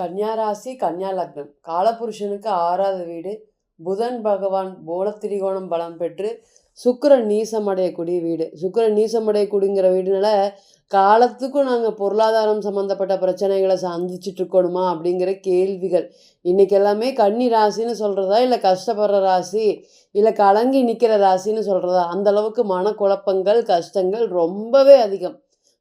கன்னியாராசி கன்னியா லக்னம். காலபுருஷனுக்கு ஆறாவது வீடு. புதன் பகவான் போல திரிகோணம் பலம் பெற்று சுக்கிரன் நீசமடையக்கூடிய வீடு. சுக்கிரன் நீசமடையக்கூடியங்கிற வீடுனால காலத்துக்கும் நாங்கள் பொருளாதாரம் சம்மந்தப்பட்ட பிரச்சனைகளை சந்திச்சுட்டு இருக்கணுமா அப்படிங்கிற கேள்விகள். இன்றைக்கி எல்லாமே கன்னி ராசின்னு சொல்கிறதா இல்லை கஷ்டப்படுற ராசி இல்லை கலங்கி நிற்கிற ராசின்னு சொல்கிறதா அந்தளவுக்கு மனக்குழப்பங்கள் கஷ்டங்கள் ரொம்பவே அதிகம்.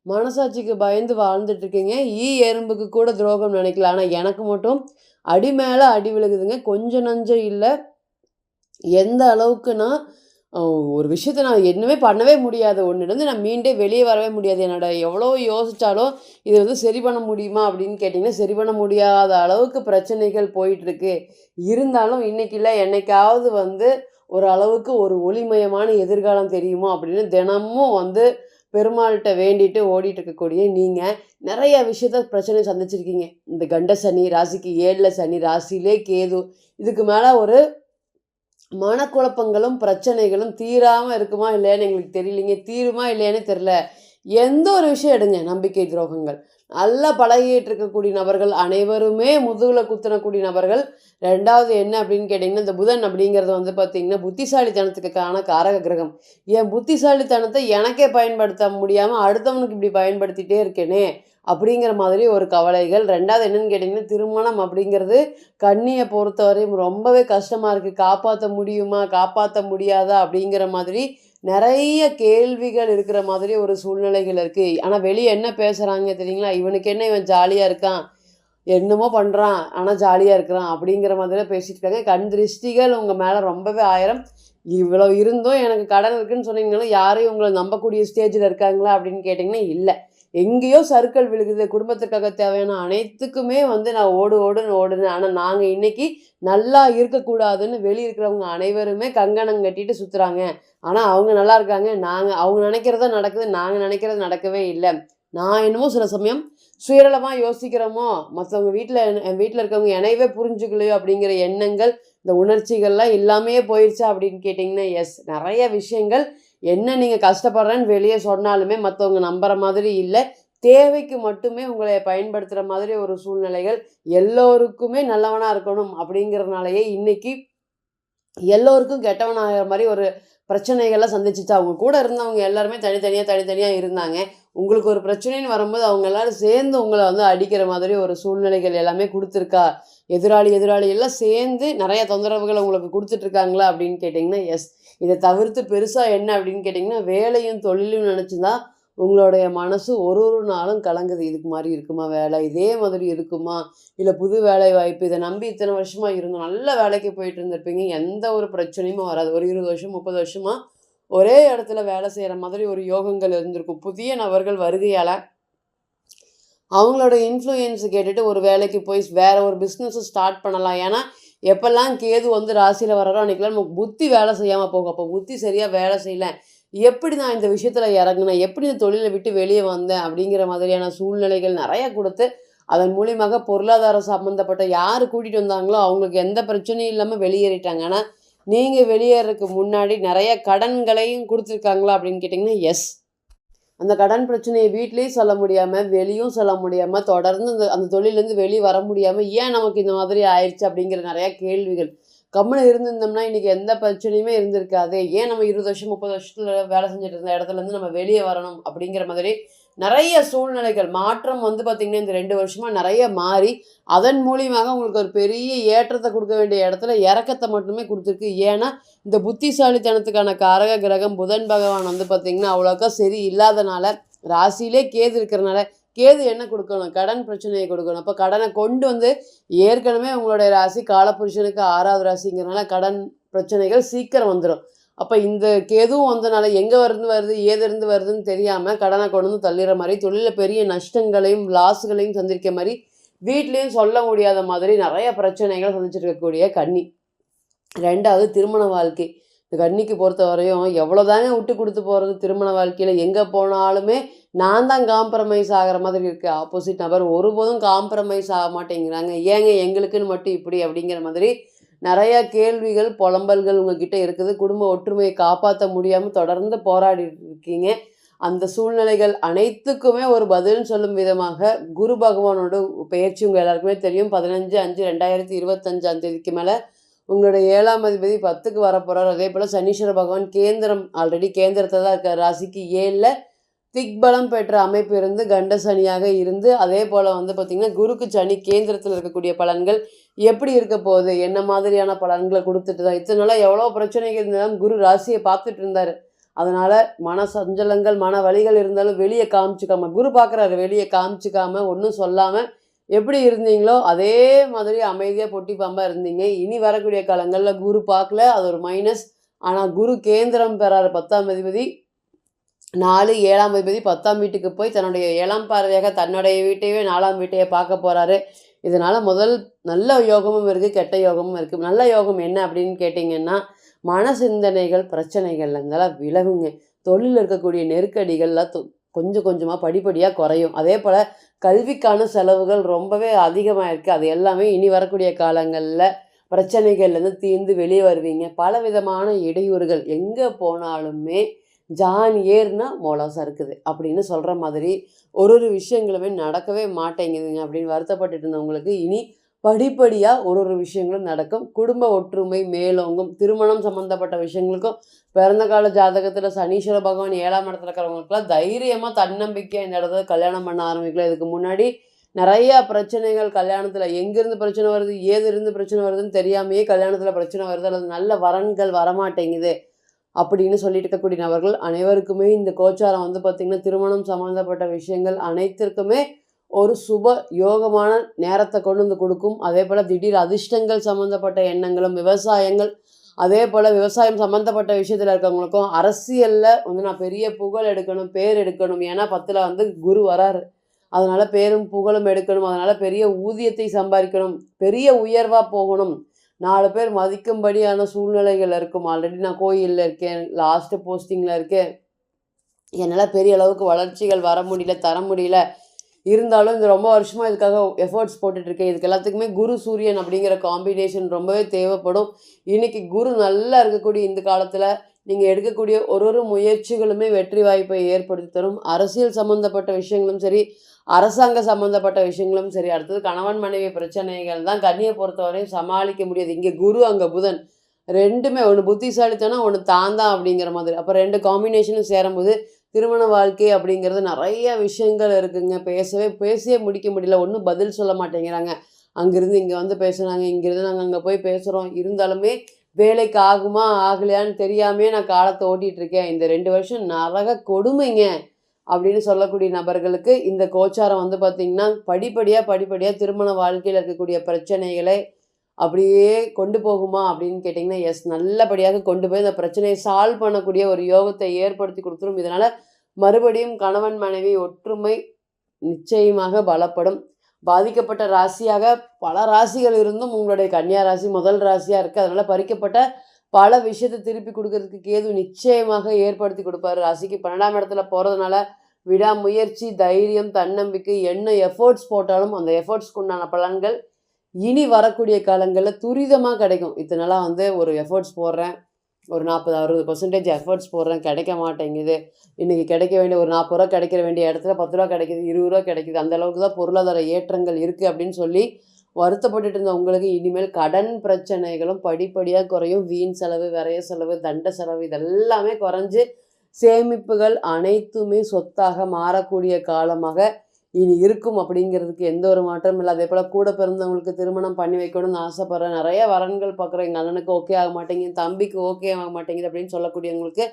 மனசாட்சிக்கு பயந்து வாழ்ந்துட்டு இருக்கீங்க ஈ எறும்புக்கு கூட துரோகம் நினைக்கல. ஆனால் எனக்கு மட்டும் அடி மேலே அடி விழுகுதுங்க. கொஞ்சம் நஞ்சம் இல்லை. எந்த அளவுக்குன்னா ஒரு விஷயத்தை நான் என்னவே பண்ணவே முடியாது. ஒன்றுலேருந்து நான் மீண்டே வெளியே வரவே முடியாது. என்னோட எவ்வளோ யோசித்தாலும் இது வந்து சரி பண்ண முடியுமா அப்படின்னு கேட்டிங்கன்னா சரி பண்ண முடியாத அளவுக்கு பிரச்சனைகள் போயிட்டுருக்கு. இருந்தாலும் இன்னைக்கு இல்லை. என்னைக்காவது வந்து ஒரு அளவுக்கு ஒரு ஒளிமயமான எதிர்காலம் தெரியுமோ அப்படின்னு தினமும் வந்து பெருமாள்கிட்ட வேண்டிட்டு ஓடிட்டு இருக்கக்கூடிய நீங்கள் நிறைய விஷயத்த பிரச்சனை சந்திச்சிருக்கீங்க. இந்த கண்ட சனி ராசிக்கு ஏழில் சனி ராசியிலே கேது. இதுக்கு மேலே ஒரு மனக்குழப்பங்களும் பிரச்சனைகளும் தீராமல் இருக்குமா இல்லையான்னு எங்களுக்கு தெரியலிங்க. தீருமா இல்லையானே தெரில எந்த ஒரு விஷயம் எடுங்க. நம்பிக்கை துரோகங்கள். நல்லா பழகிட்டு இருக்கக்கூடிய நபர்கள் அனைவருமே முதுகில் குத்தினக்கூடிய நபர்கள். ரெண்டாவது என்ன அப்படின்னு கேட்டிங்கன்னா இந்த புதன் அப்படிங்கிறது வந்து பார்த்திங்கன்னா புத்திசாலித்தனத்துக்கான காரக கிரகம். என் புத்திசாலித்தனத்தை எனக்கே பயன்படுத்த முடியாமல் அடுத்தவனுக்கு இப்படி பயன்படுத்திட்டே இருக்கேனே அப்படிங்கிற மாதிரி ஒரு கவலைகள். ரெண்டாவது என்னன்னு கேட்டிங்கன்னா திருமணம் அப்படிங்கிறது கண்ணியை பொறுத்தவரையும் ரொம்பவே கஷ்டமாக இருக்குது காப்பாற்ற முடியுமா காப்பாற்ற முடியாதா அப்படிங்கிற மாதிரி நிறைய கேள்விகள் இருக்கிற மாதிரி ஒரு சூழ்நிலைகள் இருக்குது ஆனால் வெளியே என்ன பேசுகிறாங்க தெரியுங்களா? இவனுக்கு என்ன இவன் ஜாலியாக இருக்கான்? என்னமோ பண்ணுறான் ஆனால் ஜாலியாக இருக்கிறான் அப்படிங்கிற மாதிரிலாம் பேசிட்டு இருக்காங்க. கண் திருஷ்டிகள் உங்கள் மேலே ரொம்பவே ஆயிரம். இவ்வளோ இருந்தும் எனக்கு கடன் இருக்குன்னு சொன்னீங்கன்னா யாரையும் உங்களை நம்பக்கூடிய ஸ்டேஜில் இருக்காங்களா அப்படின்னு கேட்டிங்கன்னா இல்லை. எங்கேயோ சர்க்கிள் விழுகுது. குடும்பத்துக்காக தேவையான அனைத்துக்குமே வந்து நான் ஓடு ஓடுன்னு ஓடுனேன். ஆனால் நாங்கள் இன்னைக்கு நல்லா இருக்கக்கூடாதுன்னு வெளியே இருக்கிறவங்க அனைவருமே கங்கணம் கட்டிட்டு சுற்றுறாங்க ஆனால் அவங்க நல்லா இருக்காங்க. நாங்கள் அவங்க நினைக்கிறத நடக்குது. நாங்கள் நினைக்கிறது நடக்கவே இல்லை. நான் என்னமோ சில சமயம் சுயநலமாக யோசிக்கிறோமோ மற்றவங்க வீட்டில் என் வீட்டில் இருக்கவங்க என்னையவே புரிஞ்சுக்கலையோ அப்படிங்கிற எண்ணங்கள் இந்த உணர்ச்சிகள்லாம் இல்லாமையே போயிடுச்சா அப்படின்னு கேட்டிங்கன்னா எஸ் நிறைய விஷயங்கள் என்ன நீங்கள் கஷ்டப்படுறேன்னு வெளியே சொன்னாலுமே மற்றவங்க நம்புகிற மாதிரி இல்லை. தேவைக்கு மட்டுமே உங்களை பயன்படுத்துகிற மாதிரி ஒரு சூழ்நிலைகள் எல்லோருக்குமே நல்லவனாக இருக்கணும் அப்படிங்கிறதுனாலயே இன்றைக்கி எல்லோருக்கும் கெட்டவனாகிற மாதிரி ஒரு பிரச்சனைகள்லாம் சந்திச்சுட்டு அவங்க கூட இருந்தவங்க எல்லாருமே தனித்தனியாக தனித்தனியாக இருந்தாங்க. உங்களுக்கு ஒரு பிரச்சனைன்னு வரும்போது அவங்க எல்லாரும் சேர்ந்து உங்களை வந்து அடிக்கிற மாதிரி ஒரு சூழ்நிலைகள் எல்லாமே கொடுத்துருக்கா? எதிராளி எதிராளி எல்லாம் சேர்ந்து நிறைய தொந்தரவுகளை உங்களுக்கு கொடுத்துட்ருக்காங்களா அப்படின்னு கேட்டிங்கன்னா எஸ் இதை தவிர்த்து பெருசாக என்ன அப்படின்னு கேட்டிங்கன்னா வேலையும் தொழிலும் நினச்சின்னா உங்களுடைய மனசு ஒரு ஒரு நாளும் கலங்குது. இதுக்கு மாதிரி இருக்குமா வேலை? இதே மாதிரி இருக்குமா? இல்லை புது வேலை வாய்ப்பு? இதை நம்பி இத்தனை வருஷமாக இருந்தோம் நல்ல வேலைக்கு போயிட்டு இருந்திருப்பீங்க. எந்த ஒரு பிரச்சனையுமே வராது. ஒரு இருபது வருஷம் முப்பது வருஷமாக ஒரே இடத்துல வேலை செய்கிற மாதிரி ஒரு யோகங்கள் இருந்திருக்கும். புதிய நபர்கள் வருகையால் அவங்களோட இன்ஃப்ளூயன்ஸ் கேட்டுட்டு ஒரு வேலைக்கு போய் வேறு ஒரு பிஸ்னஸை ஸ்டார்ட் பண்ணலாம். ஏன்னா எப்பெல்லாம் கேது வந்து ராசியில் வர்றோ அன்றைக்கெல்லாம் நமக்கு புத்தி வேலை செய்யாமல் போகும். அப்போ புத்தி சரியாக வேலை செய்யல. எப்படி நான் இந்த விஷயத்தில் இறங்குனேன்? எப்படி இந்த தொழிலை விட்டு வெளியே வந்தேன்? அப்படிங்கிற மாதிரியான சூழ்நிலைகள் நிறைய கொடுத்து அதன் மூலியமாக பொருளாதாரம் சம்மந்தப்பட்ட யார் கூட்டிகிட்டு வந்தாங்களோ அவங்களுக்கு எந்த பிரச்சனையும் இல்லாமல் வெளியேறிட்டாங்க. ஆனால் நீங்கள் வெளியேறதுக்கு முன்னாடி நிறைய கடன்களையும் கொடுத்துருக்காங்களா அப்படின்னு கேட்டிங்கன்னா எஸ் அந்த கடன் பிரச்சனையை வீட்லேயும் சொல்ல முடியாமல் வெளியும் சொல்ல முடியாமல் தொடர்ந்து அந்த அந்த தொழிலேருந்து வெளியே வர முடியாமல் ஏன் நமக்கு இந்த மாதிரி ஆயிடுச்சு அப்படிங்கிற நிறையா கேள்விகள். கம்முன்னு இருந்திருந்தோம்னா இன்றைக்கி எந்த பிரச்சனையுமே இருந்திருக்காது. ஏன் நம்ம இருபது வருஷம் முப்பது வருஷத்தில் வேலை செஞ்சுட்டு இருந்த இடத்துலேருந்து நம்ம வெளியே வரணும் அப்படிங்கிற மாதிரி நிறைய சூழ்நிலைகள் மாற்றம் வந்து பார்த்திங்கன்னா இந்த ரெண்டு வருஷமாக நிறைய மாறி அதன் மூலியமாக உங்களுக்கு ஒரு பெரிய ஏற்றத்தை கொடுக்க வேண்டிய இடத்துல இறக்கத்தை மட்டுமே கொடுத்துருக்கு. ஏன்னா இந்த புத்திசாலித்தனத்துக்கான காரக கிரகம் புதன் பகவான் வந்து பார்த்திங்கன்னா அவ்வளோக்கா சரி இல்லாதனால ராசியிலே கேது இருக்கிறனால கேது என்ன கொடுக்கணும்? கடன் பிரச்சனையை கொடுக்கணும். அப்போ கடனை கொண்டு வந்து ஏற்கனவே உங்களுடைய ராசி காலபுருஷனுக்கு ஆறாவது ராசிங்கிறனால கடன் பிரச்சனைகள் சீக்கிரம் வந்துடும் அப்போ இந்த கேதுவும் வந்தனால எங்கே இருந்து வருது ஏதிருந்து வருதுன்னு தெரியாமல் கடனை கொண்டு வந்து தள்ளிடுற மாதிரி தொழிலில் பெரிய நஷ்டங்களையும் லாஸ்களையும் சந்திக்க மாதிரி வீட்லேயும் சொல்ல முடியாத மாதிரி நிறைய பிரச்சனைகளை சந்திச்சிருக்கக்கூடிய கண்ணி கன்னி. ரெண்டாவது திருமண வாழ்க்கை. இந்த கன்னிக்கு பொறுத்த வரையும் எவ்வளோதாங்க விட்டு கொடுத்து போகிறது திருமண வாழ்க்கையில்? எங்கே போனாலுமே நான் தான் காம்ப்ரமைஸ் ஆகிற மாதிரி இருக்குது ஆப்போசிட் நபர் ஒருபோதும் காம்ப்ரமைஸ் ஆக மாட்டேங்கிறாங்க. ஏங்க எங்களுக்குன்னு மட்டும் இப்படி அப்படிங்கிற மாதிரி நிறையா கேள்விகள் புலம்பல்கள் உங்ககிட்ட இருக்குது. குடும்ப ஒற்றுமையை காப்பாற்ற முடியாமல் தொடர்ந்து போராடி இருக்கீங்க. அந்த சூழ்நிலைகள் அனைத்துக்குமே ஒரு பதில்னு சொல்லும் விதமாக குரு பகவானோட பெயர்ச்சி உங்கள் எல்லாருக்குமே தெரியும். பதினஞ்சு அஞ்சு ரெண்டாயிரத்தி இருபத்தஞ்சாம் தேதிக்கு மேலே உங்களுடைய ஏழாம் அதிபதி பத்துக்கு வரப்போகிறார் அதே போல் சனீஸ்வர பகவான் கேந்திரம் ஆல்ரெடி கேந்திரத்தில் தான் இருக்கார். ராசிக்கு ஏழில் திக்பலம் பெற்ற அமைப்பு இருந்து கண்ட சனியாக இருந்து அதே போல் வந்து பார்த்திங்கன்னா குருக்கு சனி கேந்திரத்தில் இருக்கக்கூடிய பலன்கள் எப்படி இருக்க போகுது? என்ன மாதிரியான பலன்களை கொடுத்துட்டு தான் இத்தனை நாளாக எவ்வளோ பிரச்சனைகள் இருந்தாலும் குரு ராசியை பார்த்துட்டு இருந்தார். அதனால் மன சஞ்சலங்கள் மன வலிகள் இருந்தாலும் வெளியே காமிச்சிக்காம குரு பார்க்குறாரு வெளியே காமிச்சிக்காம ஒன்றும் சொல்லாமல் எப்படி இருந்தீங்களோ அதே மாதிரி அமைதியாக பொட்டி பாம்பாக இருந்தீங்க. இனி வரக்கூடிய காலங்களில் குரு பார்க்கல அது ஒரு மைனஸ் ஆனால் குரு கேந்திரம் பெறாரு பத்தாம் அதிபதி. நாலு ஏழாம் அதிபதி பத்தாம் வீட்டுக்கு போய் தன்னுடைய ஏழாம் பார்வையாக தன்னுடைய வீட்டையே நாலாம் வீட்டையே பார்க்க போகிறாரு இதனால் முதல் நல்ல யோகமும் இருக்குது கெட்ட யோகமும் இருக்குது நல்ல யோகம் என்ன அப்படின்னு கேட்டிங்கன்னா மன சிந்தனைகள் பிரச்சனைகள் இருந்தாலும் விலகுங்க. தொழிலில் இருக்கக்கூடிய நெருக்கடிகள்லாம் கொஞ்சம் கொஞ்சமாக படிப்படியாக குறையும். அதே போல் கல்விக்கான செலவுகள் ரொம்பவே அதிகமாக இருக்குது அது எல்லாமே இனி வரக்கூடிய காலங்களில் பிரச்சனைகள்லேருந்து தீர்ந்து வெளியே வருவீங்க. பல விதமான இடையூறுகள் எங்கே போனாலுமே ஜான் ஏர்னா மோளம் இருக்குது அப்படின்னு சொல்கிற மாதிரி ஒரு ஒரு விஷயங்களுமே நடக்கவே மாட்டேங்குதுங்க அப்படின்னு வருத்தப்பட்டுட்டு இருந்தவங்களுக்கு இனி படிப்படியாக ஒரு ஒரு விஷயங்களும் நடக்கும். குடும்ப ஒற்றுமை மேலோங்கும் திருமணம் சம்மந்தப்பட்ட விஷயங்களுக்கும் பிறந்த கால ஜாதகத்தில் சனீஸ்வர பகவான் ஏழாம் இடத்துல இருக்கிறவங்களுக்குலாம் தைரியமாக தன்னம்பிக்கையாக இந்த இடத்துல கல்யாணம் பண்ண ஆரம்பிக்கலாம். இதுக்கு முன்னாடி நிறையா பிரச்சனைகள் கல்யாணத்தில். எங்கேருந்து பிரச்சனை வருது ஏது இருந்து பிரச்சனை வருதுன்னு தெரியாமையே கல்யாணத்தில் பிரச்சனை வருது. அல்லது நல்ல வரன்கள் வரமாட்டேங்குது. அப்படின்னு சொல்லிட்டு இருக்கக்கூடிய நபர்கள் அனைவருக்குமே இந்த கோச்சாரம் வந்து பார்த்திங்கன்னா திருமணம் சம்மந்தப்பட்ட விஷயங்கள் அனைத்திற்குமே ஒரு சுப யோகமான நேரத்தை கொண்டு வந்து கொடுக்கும். அதே போல் திடீர் அதிர்ஷ்டங்கள் சம்மந்தப்பட்ட எண்ணங்களும் விவசாயங்கள் அதே போல் விவசாயம் சம்மந்தப்பட்ட விஷயத்தில் இருக்கவங்களுக்கும் அரசியலில் வந்து நான் பெரிய புகழ் எடுக்கணும் பேர் எடுக்கணும். ஏன்னா பத்தில் வந்து குரு வராரு. அதனால் பேரும் புகழும் எடுக்கணும். அதனால் பெரிய ஊதியத்தை சம்பாதிக்கணும். பெரிய உயர்வாக போகணும். நாலு பேர் மதிக்கும்படியான சூழ்நிலைகள் இருக்கும். ஆல்ரெடி நான் கோயிலில் இருக்கேன். லாஸ்ட்டு போஸ்டிங்கில் இருக்கேன். என்னால் பெரிய அளவுக்கு வளர்ச்சிகள் வர முடியல தர முடியல. இருந்தாலும் இந்த ரொம்ப வருஷமாக இதுக்காக எஃபர்ட்ஸ் போட்டுட்ருக்கேன் இதுக்கு எல்லாத்துக்குமே குரு சூரியன் அப்படிங்கிற காம்பினேஷன் ரொம்பவே தேவைப்படும். இன்னைக்கு குரு நல்லா இருக்கக்கூடிய இந்த காலத்தில் நீங்கள் எடுக்கக்கூடிய ஒரு ஒரு முயற்சிகளுமே வெற்றி வாய்ப்பை ஏற்படுத்தி தரும். அரசியல் சம்மந்தப்பட்ட விஷயங்களும் சரி அரசாங்க சம்மந்தப்பட்ட விஷயங்களும் சரி அடுத்தது கணவன் மனைவி பிரச்சனைகள் தான் கன்னியை பொறுத்தவரையும் சமாளிக்க முடியாது. இங்கே குரு அங்கே புதன். ரெண்டுமே ஒன்று புத்திசாலித்தனம் ஒன்று தான் தான் அப்படிங்கிற மாதிரி. அப்போ ரெண்டு காம்பினேஷனும் சேரும்போது திருமண வாழ்க்கை அப்படிங்கிறது நிறைய விஷயங்கள் இருக்குங்க. பேசவே பேசியே முடிக்க முடியல. ஒன்றும் பதில் சொல்ல மாட்டேங்கிறாங்க. அங்கேருந்து இங்கே வந்து பேசுனாங்க இங்கேருந்து நாங்கள் அங்கே போய் பேசுகிறோம் இருந்தாலுமே வேலைக்கு ஆகுமா ஆகலையான்னு தெரியாமே நான் காலத்தை ஓட்டிகிட்டு இருக்கேன். இந்த ரெண்டு வருஷம் நரக கொடுமைங்க. அப்படின்னு சொல்லக்கூடிய நபர்களுக்கு இந்த கோச்சாரம் வந்து பார்த்திங்கன்னா படிப்படியாக படிப்படியாக திருமண வாழ்க்கையில் இருக்கக்கூடிய பிரச்சனைகளை அப்படியே கொண்டு போகுமா அப்படின்னு கேட்டிங்கன்னா எஸ் நல்லபடியாக கொண்டு போய் இந்த பிரச்சனையை சால்வ் பண்ணக்கூடிய ஒரு யோகத்தை ஏற்படுத்தி கொடுத்துரும். இதனால் மறுபடியும் கணவன் மனைவி ஒற்றுமை நிச்சயமாக பலப்படும். பாதிக்கப்பட்ட ராசியாக பல ராசிகள் இருந்தும் உங்களுடைய கன்னியா ராசி முதல் ராசியாக இருக்குது அதனால் பறிக்கப்பட்ட பல விஷயத்தை திருப்பி கொடுக்கறதுக்கு கேது நிச்சயமாக ஏற்படுத்தி கொடுப்பாரு. ராசிக்கு பன்னெண்டாம் இடத்துல போகிறதுனால விடாமுயற்சி தைரியம் தன்னம்பிக்கை என்ன எஃபோர்ட்ஸ் போட்டாலும் அந்த எஃபோர்ட்ஸ்க்கு உண்டான பலன்கள் இனி வரக்கூடிய காலங்களில் துரிதமாக கிடைக்கும். இத்தனை நாளாக வந்து ஒரு எஃபோர்ட்ஸ் போடுறேன். ஒரு நாற்பது அறுபது பர்சன்டேஜ் எஃபர்ட்ஸ் போடுறேன். கிடைக்க மாட்டேங்குது. இன்றைக்கி கிடைக்க வேண்டிய ஒரு நாற்பது ரூபா கிடைக்கிற வேண்டிய இடத்துல பத்து ரூபா கிடைக்குது இருபது ரூபா கிடைக்குது. அந்த அளவுக்கு தான் பொருளாதார ஏற்றங்கள் இருக்குது அப்படின்னு சொல்லி வருத்தப்பட்டுட்டு இருந்த உங்களுக்கு இனிமேல் கடன் பிரச்சனைகளும் படிப்படியாக குறையும். வீண் செலவு விரைய செலவு தண்ட செலவு இதெல்லாமே குறைஞ்சு சேமிப்புகள் அனைத்துமே சொத்தாக மாறக்கூடிய காலமாக இனி இருக்கும் அப்படிங்கிறதுக்கு எந்த ஒரு மாற்றமும் இல்லை. அதே போல் கூட பிறந்தவங்களுக்கு திருமணம் பண்ணி வைக்கணும்னு ஆசைப்பட்றேன் நிறைய வரன்கள் பார்க்குறேன் எங்கள் அண்ணனுக்கு ஓகே ஆக மாட்டேங்குது தம்பிக்கு ஓகே ஆக மாட்டேங்குது அப்படின்னு சொல்லக்கூடியவங்களுக்கு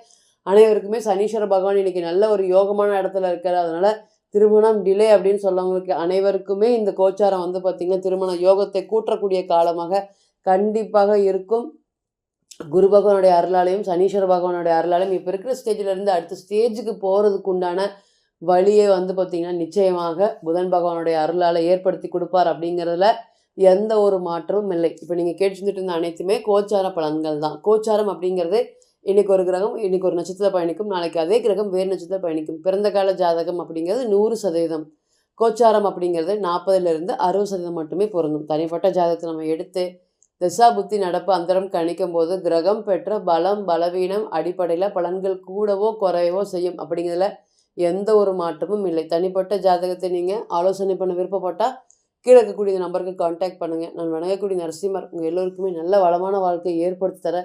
அனைவருக்குமே சனீஸ்வர பகவான் இன்றைக்கி நல்ல ஒரு யோகமான இடத்துல இருக்கிற அதனால் திருமணம் டிலே அப்படின்னு சொல்லவங்களுக்கு அனைவருக்குமே இந்த கோச்சாரம் வந்து பார்த்திங்கன்னா திருமண யோகத்தை கூற்றக்கூடிய காலமாக கண்டிப்பாக இருக்கும். குரு பகவானுடைய அருளாலையும் சனீஸ்வர பகவானுடைய அருளாலையும் இப்போ இருக்கிற ஸ்டேஜிலேருந்து அடுத்த ஸ்டேஜுக்கு போகிறதுக்கு உண்டான வழியை வந்து பார்த்திங்கன்னா நிச்சயமாக புதன் பகவானுடைய அருளால் ஏற்படுத்தி கொடுப்பார் அப்படிங்கிறதுல எந்த ஒரு மாற்றமும் இல்லை. இப்போ நீங்கள் கேட்டு இருந்த அனைத்துமே கோச்சார பலன்கள் தான். கோச்சாரம் அப்படிங்கிறது இன்னைக்கு ஒரு கிரகம் இன்னைக்கு ஒரு நட்சத்திர பயணிக்கும் நாளைக்கு அதே கிரகம் வேறு நட்சத்திர பயணிக்கும். பிறந்த கால ஜாதகம் அப்படிங்கிறது நூறு சதவீதம். கோச்சாரம் அப்படிங்கிறது நாற்பதுலேருந்து அறுபது சதவீதம் மட்டுமே பொருந்தும். தனிப்பட்ட ஜாதகத்தை நம்ம எடுத்து திசா புத்தி நடப்பு அந்தரம் கணிக்கும் போது கிரகம் பெற்ற பலம் பலவீனம் அடிப்படையில் பலன்கள் கூடவோ குறையவோ செய்யும் அப்படிங்கிறதுல எந்த ஒரு மாற்றமும் இல்லை. தனிப்பட்ட ஜாதகத்தை நீங்கள் ஆலோசனை பண்ண விருப்பப்பட்டால் கீழே இருக்கக்கூடிய நம்பருக்கு காண்டாக்ட் பண்ணுங்கள் நான் வணங்கக்கூடிய நரசிம்மர் உங்கள் எல்லோருக்குமே நல்ல வளமான வாழ்க்கையை ஏற்படுத்தி தர